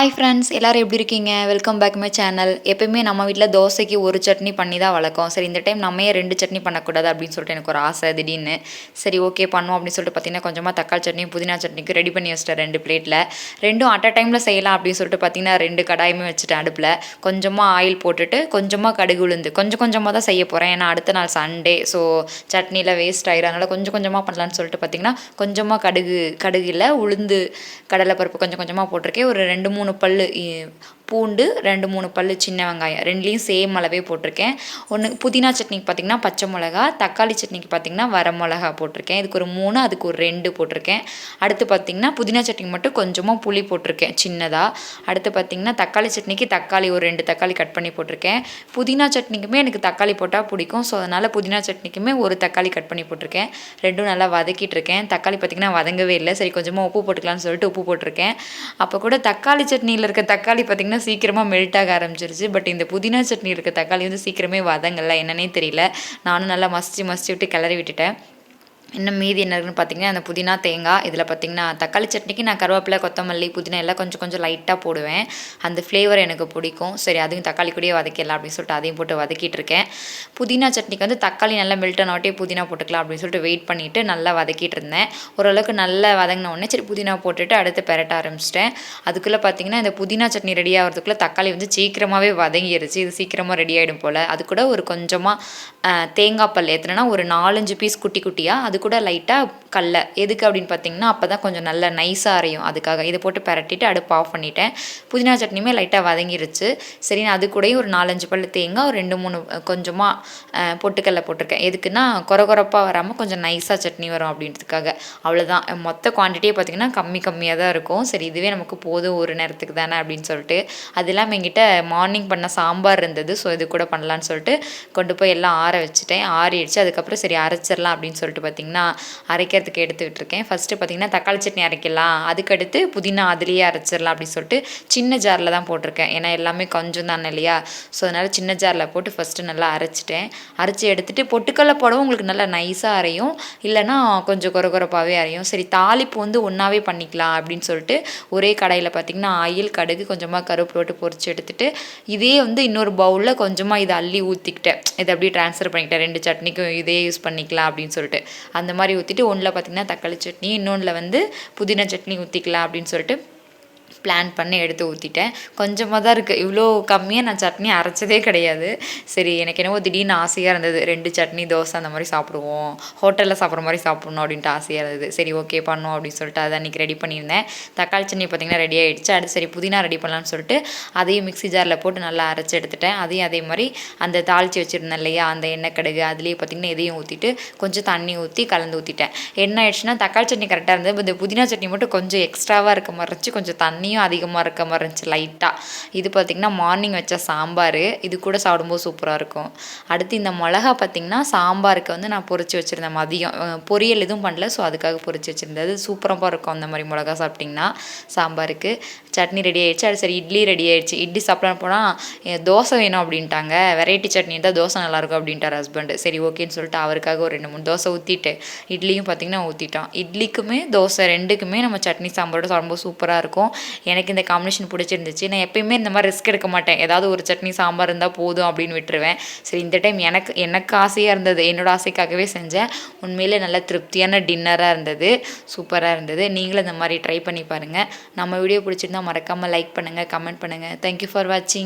Hi friends எல்லோரும் எப்படி இருக்கீங்க? வெல்கம் பேக் மை சேனல் எப்பயுமே நம்ம வீட்டில் தோசைக்கு ஒரு சட்னி பண்ணி தான் வளர்க்கும். சரி இந்த டைம் நம்ம ஏன் ரெண்டு சட்னி பண்ணக்கூடாது அப்படின்னு சொல்லிட்டு எனக்கு ஒரு ஆசை திடீர்னு. சரி ஓகே பண்ணுவோம் அப்படின்னு சொல்லிட்டு பார்த்தீங்கன்னா கொஞ்சமாக தக்காளி சட்னியும் புதினா சட்னிக்கு ரெடி பண்ணி வச்சிட்டேன் ரெண்டு பிளேட்டில் ரெண்டும் அட் அ டைமில் செய்யலாம் அப்படின்னு சொல்லிட்டு பார்த்தீங்கன்னா ரெண்டு கடாயுமே வச்சுட்டேன் அடுப்பில். கொஞ்சமாக ஆயில் போட்டுட்டு கொஞ்சமாக கடுகு உளுந்து. கொஞ்சம் கொஞ்சமாக தான் செய்ய போகிறேன் ஏன்னா அடுத்த நாள் சண்டே ஸோ சட்னியில் வேஸ்ட் ஆயிரும் அதனால் கொஞ்சம் கொஞ்சமாக பண்ணலான்னு சொல்லிட்டு பார்த்தீங்கன்னா கொஞ்சமாக கடுகு கடுகில் உளுந்து கடலைப்பருப்பு கொஞ்சம் கொஞ்சமாக போட்டிருக்கேன். ஒரு ரெண்டு மூணு மூணு பல் பூண்டு ரெண்டு மூணு பல் சின்ன வெங்காயம். ரெண்டுலேயும் சேம் அளவே போட்டிருக்கேன். ஒன்று புதினா சட்னிக்கு பார்த்திங்கன்னா பச்சை மிளகா தக்காளி சட்னிக்கு பார்த்திங்கன்னா வர மிளகா போட்டிருக்கேன். இதுக்கு ஒரு மூணு அதுக்கு ஒரு ரெண்டு போட்டிருக்கேன். அடுத்து பார்த்திங்கன்னா புதினா சட்னிக்கு மட்டும் கொஞ்சமாக புளி போட்டிருக்கேன் சின்னதாக அடுத்து பார்த்திங்கன்னா தக்காளி சட்னிக்கு தக்காளி ஒரு ரெண்டு தக்காளி கட் பண்ணி போட்டிருக்கேன். புதினா சட்னிக்குமே எனக்கு தக்காளி போட்டால் பிடிக்கும். ஸோ அதனால் புதினா சட்னிக்குமே ஒரு தக்காளி கட் பண்ணி போட்டிருக்கேன். ரெண்டும் நல்லா வதக்கிட்டு இருக்கேன். தக்காளி பார்த்திங்கன்னா வதங்கவே இல்லை. சரி கொஞ்சமாக உப்பு போட்டுக்கலாம்னு சொல்லிட்டு உப்பு போட்டிருக்கேன். அப்போ கூட தக்காளி சட்னியில் இருக்க தக்காளி பார்த்திங்கன்னா சீக்கிரமாக மெல்ட் ஆக ஆரம்பிச்சிருச்சு. பட் இந்த புதினா சட்னி இருக்க தக்காளி வந்து சீக்கிரமே வதங்கலை. என்னன்னே தெரியல. நானும் நல்லா மசிச்சு மசிச்சு விட்டு கிளறி விட்டுட்டேன். இன்னும் மீதி என்ன இருக்குன்னு பார்த்தீங்கன்னா அந்த புதினா தேங்காய் இதில் பார்த்தீங்கன்னா தக்காளி சட்னிக்கு நான் கருவேப்பிலை கொத்தமல்லி புதினா எல்லாம் கொஞ்சம் கொஞ்சம் லைட்டாக போடுவேன். அந்த ஃப்ளேவர் எனக்கு பிடிக்கும். சரி அதையும் தக்காளி கூடயே வதக்கிடலாம் அப்படின்னு சொல்லிட்டு அதையும் போட்டு வதக்கிட்டு இருக்கேன். புதினா சட்னிக்கு வந்து தக்காளி நல்லா மெல்ட் ஆனாட்டே புதினா போட்டுக்கலாம் அப்படின்னு சொல்லிட்டு வெயிட் பண்ணிவிட்டு நல்லா வதக்கிட்டு இருந்தேன். ஓரளவுக்கு நல்லா வதங்கின உடனே சரி புதினா போட்டுட்டு அடுத்து பெரட்ட ஆரம்பிச்சிட்டேன். அதுக்குள்ளே பார்த்தீங்கன்னா இந்த புதினா சட்னி ரெடி ஆகிறதுக்குள்ளே தக்காளி வந்து சீக்கிரமாகவே வதங்கிடுச்சு இது சீக்கிரமாக ரெடி ஆகிடும் போல். அது கூட ஒரு கொஞ்சமாக தேங்காய் பல் ஏற்றுனா ஒரு நாலஞ்சு பீஸ் குட்டி குட்டியாக அது கூட லைட்டாக கடல எதுக்கு அப்படின்னு பார்த்தீங்கன்னா அப்போ தான் கொஞ்சம் நல்ல நைஸாக அரையும். அதுக்காக இதை போட்டு பரட்டிட்டு அடுப்பு ஆஃப் பண்ணிட்டேன். புதினா சட்னியுமே லைட்டாக வதங்கிருச்சு. சரி நான் அது கூடயும் ஒரு நாலஞ்சு பல் தேங்காய் ஒரு ரெண்டு மூணு கொஞ்சமாக பொட்டுக்கல்ல போட்டிருக்கேன். எதுக்குன்னா கொர கொரப்பாக வராமல் கொஞ்சம் நைஸாக சட்னி வரும் அப்படின்றதுக்காக. அவ்வளோதான் மொத்த குவான்டிட்டியே பார்த்திங்கன்னா கம்மி கம்மியாக தான் இருக்கும். சரி இதுவே நமக்கு போதும் ஒரு நேரத்துக்கு தானே அப்படின்னு சொல்லிட்டு. அது இல்லாமல் எங்கிட்ட மார்னிங் பண்ண சாம்பார் இருந்தது. ஸோ இது கூட பண்ணலான்னு சொல்லிட்டு கொண்டு போய் எல்லாம் ஆற வச்சுட்டேன். ஆறிடுச்சு. அதுக்கப்புறம் சரி அரைச்சிடலாம் அப்படின்னு சொல்லிட்டு பார்த்திங்கன்னா பார்த்திங்கன்னா அரைக்கிறதுக்கு எடுத்துக்கிட்டு இருக்கேன் ஃபஸ்ட்டு பார்த்திங்கன்னா தக்காளி சட்னி அரைக்கலாம். அதுக்கடுத்து புதினா அதுலேயே அரைச்சிடலாம் அப்படின்னு சொல்லிட்டு சின்ன ஜாரில் தான் போட்டிருக்கேன். ஏன்னா எல்லாமே கொஞ்சம் தானே இல்லையா? ஸோ அதனால் சின்ன ஜாரில் போட்டு ஃபஸ்ட்டு நல்லா அரைச்சிட்டேன். அரைச்சி எடுத்துகிட்டு பொட்டுக்கடலை போடவும் உங்களுக்கு நல்லா நைஸாக அரையும். இல்லைனா கொஞ்சம் குறகுறப்பாகவே அரையும். சரி தாளிப்பு வந்து ஒன்றாவே பண்ணிக்கலாம் அப்படின்னு சொல்லிட்டு ஒரே கடையில் பார்த்திங்கன்னா ஆயில் கடுகு கொஞ்சமாக கருப்பு போட்டு பொறிச்சு எடுத்துகிட்டு இதே வந்து இன்னொரு பவுலில் கொஞ்சமாக இதை அள்ளி ஊற்றிக்கிட்டேன் இதை அப்படியே ட்ரான்ஸ்ஃபர் பண்ணிக்கிட்டேன். ரெண்டு சட்னிக்கும் இதே யூஸ் பண்ணிக்கலாம் அப்படின்னு சொல்லிட்டு. அந்த மாதிரி ஊற்றிட்டு ஒன்றில் பார்த்திங்கன்னா தக்காளி சட்னி இன்னொன்றில் வந்து புதினா சட்னி ஊற்றிக்கலாம் அப்படின்னு சொல்லிட்டு பிளான் பண்ணி எடுத்து ஊற்றிட்டேன் கொஞ்சமாக தான் இருக்குது இவ்வளோ கம்மியாக நான் சட்னி அரைச்சதே கிடையாது. சரி எனக்கு என்னவோ திடீர்னு ஆசையாக இருந்தது. ரெண்டு சட்னி தோசை அந்த மாதிரி சாப்பிடுவோம். ஹோட்டலில் சாப்பிட்ற மாதிரி சாப்பிட்ணும் அப்படின்ட்டு ஆசையாக இருந்தது. சரி ஓகே பண்ணோம் அப்படின்னு சொல்லிட்டு அதை அன்றைக்கி ரெடி பண்ணியிருந்தேன். தக்காளி சட்னி பார்த்திங்கன்னா ரெடி ஆகிடுச்சு அடுத்து சரி புதினா ரெடி பண்ணலான்னு சொல்லிட்டு அதையும் மிக்ஸி ஜாரில் போட்டு நல்லா அரைச்சி எடுத்துட்டேன். அதையும் அதே மாதிரி அந்த தாளித்து வச்சுருந்தேன் இல்லையா? அந்த எண்ணெய் கடுகு அதுலேயே பார்த்திங்கன்னா இதையும் ஊற்றிட்டு கொஞ்சம் தண்ணி ஊற்றி கலந்து ஊற்றிட்டேன் என்ன ஆயிடுச்சுன்னா தக்காளி சட்னி கரெக்டாக இருந்தது. இந்த புதினா சட்னி மட்டும் கொஞ்சம் எக்ஸ்ட்ராவாக இருக்க மாதிரி இருந்துச்சு கொஞ்சம் தண்ணி தண்ணியும் அதிகமாக இருக்க மாதிரி இருந்துச்சு லைட்டாக இது பார்த்திங்கன்னா மார்னிங் வச்ச சாம்பார். இது கூட சாப்பிடும்போது சூப்பராக இருக்கும். அடுத்து இந்த மிளகா பார்த்திங்கன்னா சாம்பாருக்கு வந்து நான் பொறிச்சு வச்சுருந்தேன் மதியம். பொரியல் எதுவும் பண்ணல ஸோ அதுக்காக பொறிச்சு வச்சுருந்தேன். அது சூப்பராக இருக்கும் அந்த மாதிரி மிளகா சாப்பிட்டிங்கன்னா சாம்பாருக்கு. சட்னி ரெடி ஆகிடுச்சு அது சரி இட்லி ரெடி ஆகிடுச்சு இட்லி சாப்பிடலாம் போனால் தோசை வேணும் அப்படின்ட்டாங்க. வெரைட்டி சட்னி தான் தோசை நல்லாயிருக்கும் அப்படின்ட்டார் ஹஸ்பண்டு. சரி ஓகேன்னு சொல்லிட்டு அவருக்காக ஒரு ரெண்டு மூணு தோசை ஊற்றிட்டு இட்லியும் பார்த்திங்கன்னா ஊற்றிட்டோம் இட்லிக்குமே தோசை ரெண்டுக்குமே நம்ம சட்னி சாம்பாரோட ரொம்ப சூப்பராக இருக்கும். எனக்கு இந்த காம்பினேஷன் பிடிச்சிருந்துச்சு. நான் எப்பயுமே இந்த மாதிரி ரிஸ்க் எடுக்க மாட்டேன். ஏதாவது ஒரு சட்னி சாம்பார் இருந்தால் போதும் அப்படின்னு விட்டுருவேன். சரி இந்த டைம் எனக்கு எனக்கு ஆசையாக இருந்தது. என்னோடய ஆசைக்காகவே செஞ்சேன். உண்மையிலே நல்ல திருப்தியான டின்னராக இருந்தது. சூப்பராக இருந்தது. நீங்களும் இந்த மாதிரி ட்ரை பண்ணி பாருங்கள் நம்ம வீடியோ பிடிச்சிருந்தா மறக்காமல் லைக் பண்ணுங்கள் கமெண்ட் பண்ணுங்கள் தேங்க்யூ ஃபார் வாட்சிங்